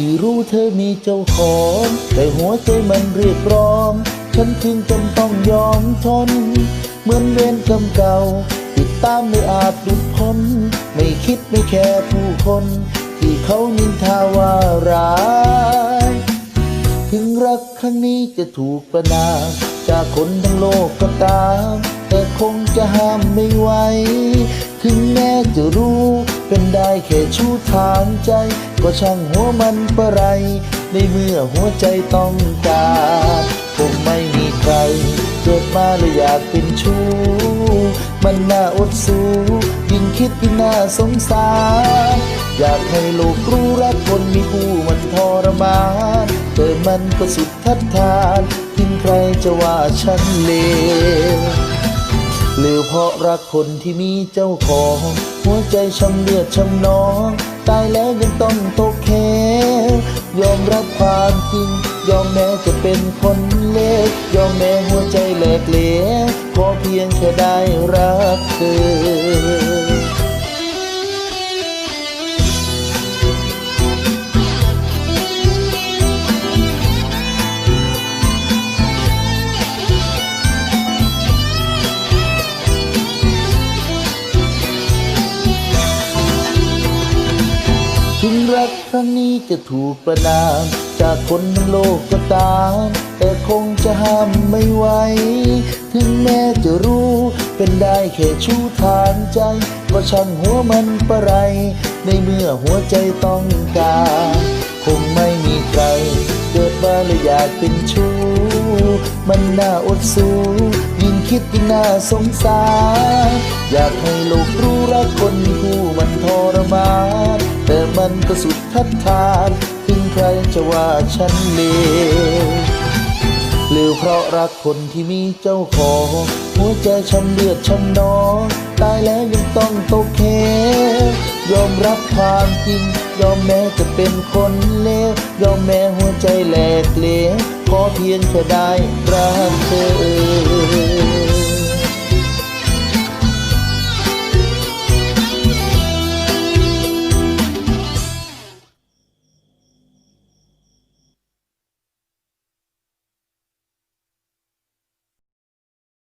ที่รู้เธอมีเจ้าของ แต่หัวใจมันเรียกร้อง ฉันจึงจำต้องยอมทน เหมือนเวรกรรมเก่า ติดตามไม่อาจหลุดพ้น ไม่คิดไม่แคร์ผู้คน ที่เขานินทาว่าร้าย ถึงรักครั้งนี้จะถูกประนามจากคนทั้งโลกก็ตาม แต่คงจะห้ามไม่ไหว เป็นได้แค่ชู้ทางใจ ก็ช่างหัวมันปะไร ในเมื่อหัวใจต้องการคงไม่มีใคร เกิดมาแล้วอยากเป็นชู้ มันน่าอดสู้ยิ่งคิดยิ่งน่าสงสาร อยากให้โลกรู้รักคนมีคู่มันทรมานแต่มันก็สุดทัดทานถึงใครจะว่าฉันเลว หรือเพราะรักคนที่มีเจ้าของ หัวใจช้ำเลือดช้ำน้อง ตายแล้วยังต้องตกแค่ยอมรับความจริง ยอมแม้จะเป็นคนเลวยอมแม้หัวใจแหลกเหลวขอเพียงแค่ได้รักเธอ ถึงรักครั้งนี้จะถูกประนาม จากคนทั้งโลกก็ตาม แต่คงจะห้ามไม่ไหว ถึงแม้จะรู้เป็นได้แค่ชู้ทางใจ ก็ช่างหัวมันประไร ในเมื่อหัวใจต้องการ คงไม่มีใคร เกิดมาแล้วอยากเป็นชู้ มันน่าอดสู้ยิ่งคิดยิ่งน่าสงสาร อยากให้โลกรู้รักคนคู่ มันก็สุดทัดทาน ถึงใครจะว่าฉันเลวหรือเพราะรักคนที่มีเจ้าของ หัวใจช้ำเลือดช้ำนองตายแล้วยังต้องตกเอยอมรับความจริง ยอมแม้จะเป็นคนเลวยอมแม้หัวใจแหลกเหลวขอเพียงแค่ได้รักเธอ